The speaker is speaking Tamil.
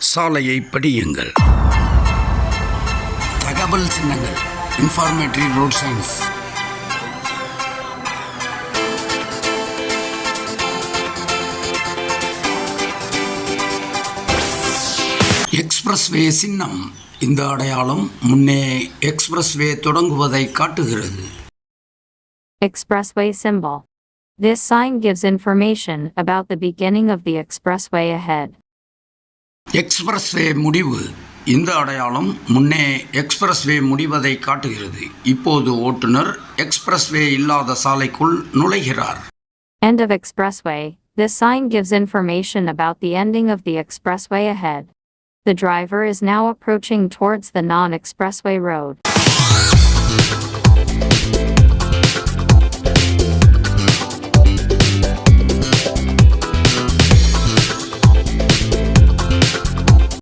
சாலையை படியுங்கள் தகவல் சின்னங்கள் இன்ஃபார்மேட்டரி ரோட் சயின்ஸ் எக்ஸ்பிரஸ்வே சின்னம் இந்த அடையாளம் முன்னே எக்ஸ்பிரஸ்வே தொடங்குவதை காட்டுகிறது Expressway symbol. This sign gives information about the beginning of the expressway ahead. Expressway முடிவு இந்த அடையாளம் முன்னே எக்ஸ்பிரஸ்வே முடிவதை காட்டுகிறது இப்போது ஓட்டுநர் எக்ஸ்பிரஸ்வே இல்லாத சாலைக்குள் நுழைகிறார் End of expressway. This sign gives information about the ending of the expressway ahead. The driver is now approaching towards the non-expressway road.